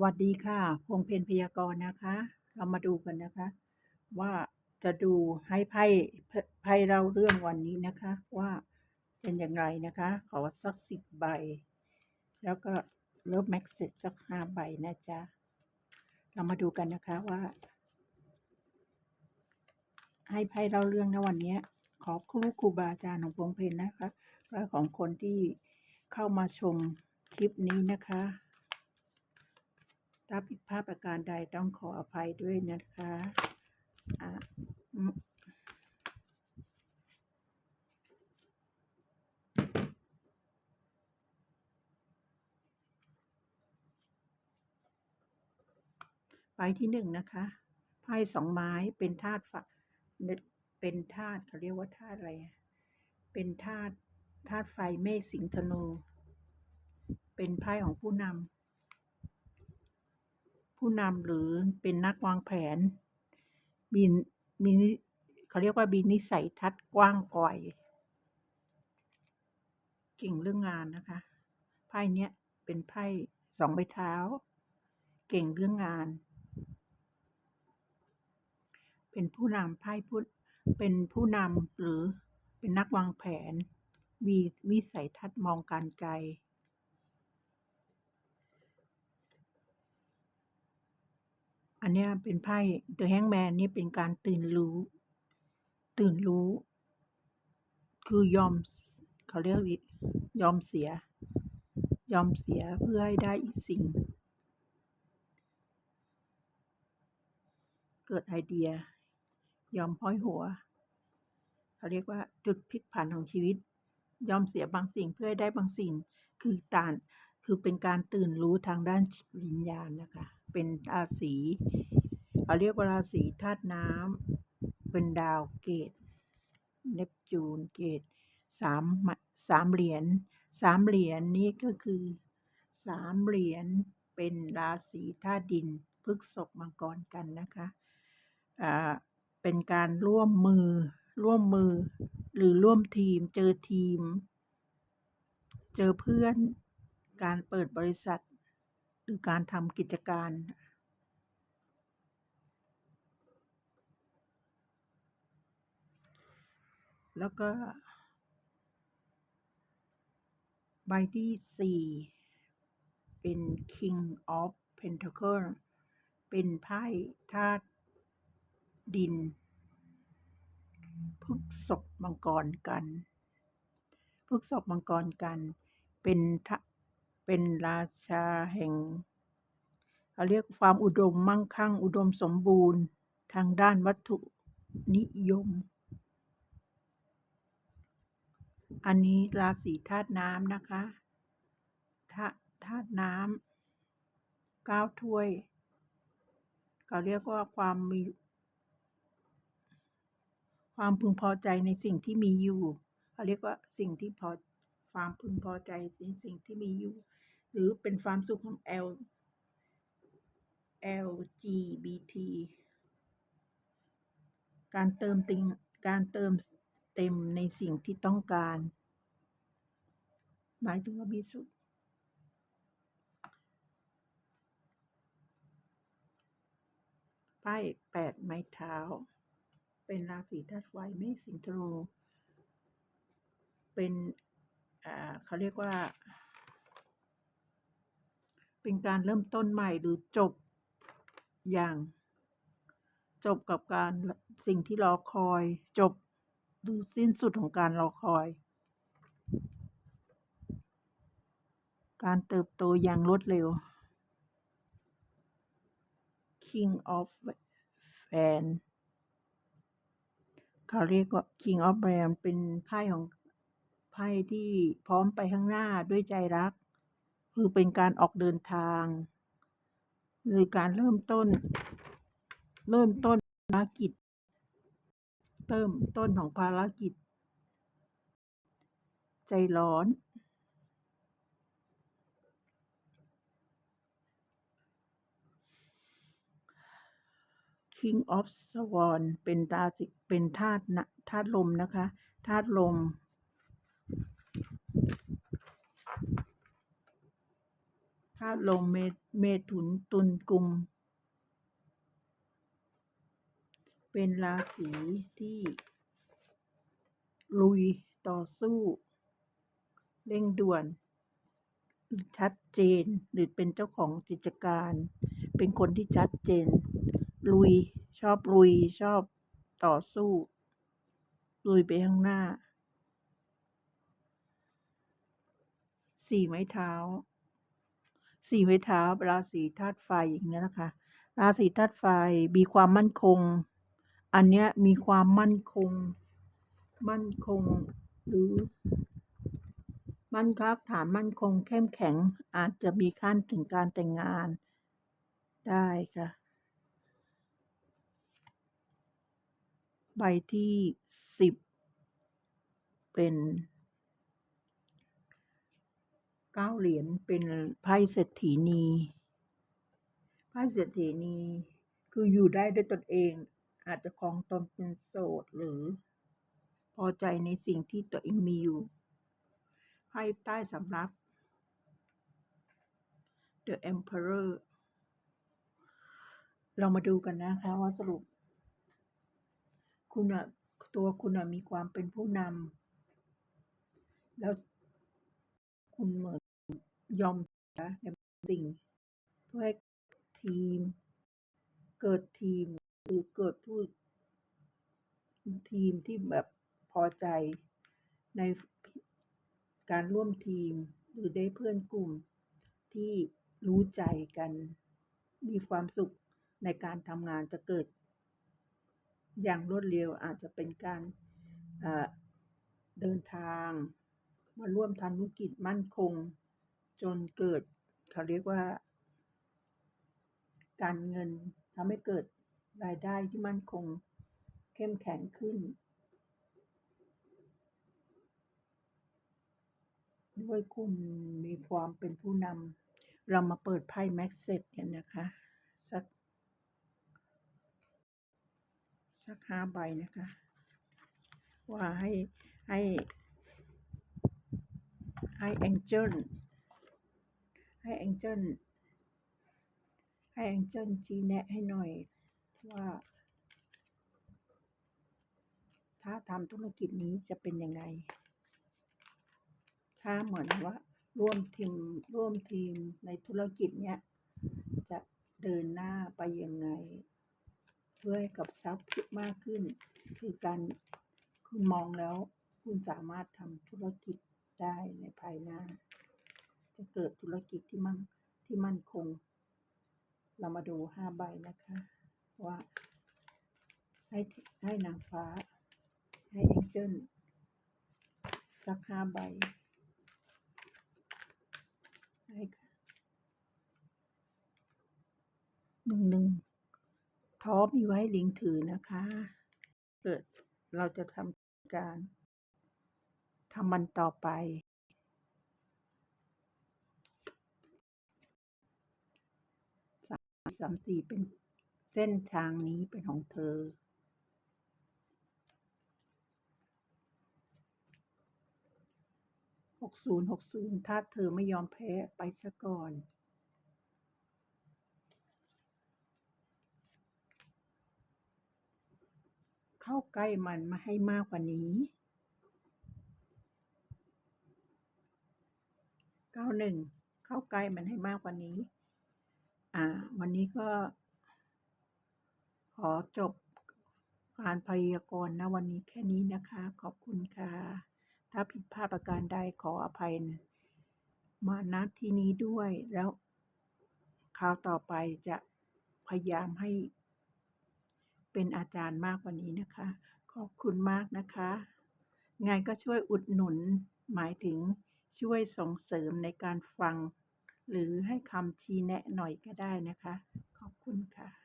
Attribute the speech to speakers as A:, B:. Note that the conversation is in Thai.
A: วัสดีค่ะพวงเพนพยากรณ์นะคะ เรามาดูกันนะคะ ว่าจะดูให้ไพ่ไพ่เล่าเรื่องวันนี้นะคะ ว่าเป็นอย่างไรนะคะ ขอสักสิบใบ แล้วก็เลิฟแม็กเซสักห้าใบนะจ๊ะ เรามาดูกันนะคะว่า ให้ไพ่เล่าเรื่องนะวันนี้ ขอครูครูบาอาจารย์ของพวงเพนนะคะและของคนที่เข้ามาชมคลิปนี้นะคะ ถ้าผิดพลาดประการใดต้องขออภัยด้วยนะคะอะอืมใบที่หนึ่งนะคะไพ่สองไม้เป็นธาตุฝะเป็นธาตุเขาเรียกว่าธาตุอะไร เป็นธาตุธาตุไฟเมษสิงธนู เป็นไพ่ของผู้นำ ผู้นำหรือเป็นนักวางแผนมีมีเขาเรียกว่ามีนิสัยทัศน์กว้างไกวเก่งเรื่องงานนะคะไพ่เนี้ยเป็นไพ่สองใบเท้า เก่งเรื่องงาน เป็นผู้นำไพ่พูดเป็นผู้นำหรือเป็นนักวางแผน มีวิสัยทัศน์มองการไกล อัน เนี้ยเป็นไพ่ The Hangman นี่เป็นการตื่นรู้ ตื่นรู้ คือยอมเขาเรียกยอมเสีย ยอมเสียเพื่อให้ได้อีกสิ่ง เกิดไอเดีย ยอมพ้อยหัว เขาเรียกว่าจุดพลิกผันของชีวิต ยอมเสียบางสิ่งเพื่อให้ได้บางสิ่ง คือตานคือเป็นการตื่นรู้ทางด้านจิตวิญญาณนะคะ เป็นราศี เขาเรียกว่าราศีธาตุน้ำเป็นดาวเกตเนปจูนเกตสามสามเหรียญสามเหรียญนี้ก็คือสามเหรียญเป็นราศีธาตุดินพฤกษกมังกรกันนะคะอ่าเป็นการร่วมมือร่วมมือ หรือร่วมทีม เจอทีม เจอเพื่อนการเปิดบริษัท หรือการทำกิจการ แล้วก็ ใบที่สี่เป็น King of Pentacle เป็นไพ่ธาตุดินพฤกษกมังกรกันพฤกษกมังกรกัน เป็นทะเป็นราชาแห่งเขาเรียกความอุดมมั่งคั่ง อุดมสมบูรณ์ทางด้านวัตถุนิยม อันนี้ราศีธาตุน้ำนะคะธาธาตุน้ำเก้าถ้วยเขาเรียกว่าความมี ความพึงพอใจในสิ่งที่มีอยู่เขาเรียกว่าสิ่งที่พอความพึงพอใจในสิ่งที่มีอยู่ หรือเป็นความสุขของ L LGBT การเติมติงการเติม เต็มในสิ่งที่ต้องการ หมายถึงว่ามีสุขไพ่แปดไม้เท้า เป็นราศีธาตุไฟเมษสิงห์ธนูเป็นเขาเรียกว่า เป็นการเริ่มต้นใหม่หรือจบอย่าง จบกับการสิ่งที่รอคอยจบ หรือสิ้นสุดของการรอคอย การเติบโตอย่างรวดเร็ว King of Fan เขาเรียกว่า King of Brand เป็นไพ่ของไพ่ที่พร้อมไปข้างหน้าด้วยใจรัก คือเป็นการออกเดินทาง หรือการเริ่มต้น เริ่มต้นภารกิจ เริ่มต้นของภารกิจ ใจร้อน King of Swan เป็นราศีเป็นธาตุนะธาตุลมนะคะธาตุลม ธาตุลมเมเมถุนตุลกุม เป็นราศีที่ ลุยต่อสู้ เร่งด่วน ชัดเจนหรือเป็นเจ้าของกิจการ เป็นคนที่ชัดเจน ลุยชอบลุยชอบต่อสู้ ลุยไปข้างหน้า สี่ไม้เท้า สี่ไม้เท้าราศีธาตุไฟอย่างนี้นะคะ ราศีธาตุไฟมีความมั่นคง อันเนี้ยมีความมั่นคง มั่นคง หรือ มั่นครับฐานมั่นคงเข้มแข็งอาจจะมีขั้นถึงการแต่งงาน ได้ค่ะ ใบที่สิบเป็นเก้าเหรียญเป็นไพ่เศรษฐีนีไพ่เศรษฐีนีคืออยู่ได้ด้วยตนเอง อาจจะครองตนเป็นโสดหรือ พอใจในสิ่งที่ตัวเองมีอยู่ไพ่ใต้สำรับ The Emperor เรามาดูกันนะคะว่าสรุป คุณตัวคุณมีความเป็นผู้นำแล้วคุณเหมือนยอมนะในสิ่ง เพื่อให้ทีม เกิดทีม หรือเกิดผู้ทีมที่แบบพอใจในการร่วมทีม หรือได้เพื่อนกลุ่มที่รู้ใจกัน มีความสุขในการทำงานจะเกิด อย่างรวดเร็วอาจจะเป็นการเดินทาง มาร่วมทำธุรกิจมั่นคง จนเกิดเขาเรียกว่า การเงินทำให้เกิด รายได้ที่มั่นคงเข้มแข็งขึ้น ด้วยคุณมีความเป็นผู้นำเรามาเปิดไพ่แม็กเซตกันนะคะ สัก สักห้าใบนะคะ ว่าให้ให้ให้แองเจิลให้แองเจิลให้แองเจิลชี้แนะให้หน่อย ว่า ถ้าทำธุรกิจนี้จะเป็นยังไง ถ้าเหมือนว่า ร่วมทีมร่วมทีมในธุรกิจเนี้ยจะเดินหน้าไปยังไงเพื่อให้กับชับมากขึ้น คือการคุณมองแล้ว คุณสามารถทำธุรกิจได้ในภายหน้า จะเกิดธุรกิจที่มั่นที่มั่นคง เรามาดูห้าใบนะคะ ว่า ให้ให้นางฟ้า ให้แองเจิลสักห้าใบให้ค่ะหนึ่งหนึ่งท้อมีไว้ลิงถือนะคะ เกิดเราจะทำการทำมันต่อไปสามสามสี่เป็น เส้นทางนี้เป็นของเธอ หกศูนย์หกศูนย์ถ้าเธอไม่ยอมแพ้ไปซะก่อนเข้าใกล้มันมาให้มากกว่านี้เก้าหนึ่งเข้าใกล้มันให้มากกว่านี้ อ่า วันนี้ก็ ขอจบการพยากรณ์นะวันนี้แค่นี้นะคะ ขอบคุณค่ะ ถ้าผิดพลาดประการใดขออภัยมาณที่นี้ด้วยแล้วคราวต่อไปจะพยายามให้เป็นอาจารย์มากกว่านี้นะคะ ขอบคุณมากนะคะไงก็ช่วยอุดหนุนหมายถึงช่วยส่งเสริมในการฟัง หรือให้คำชี้แนะหน่อยก็ได้นะคะ ขอบคุณค่ะ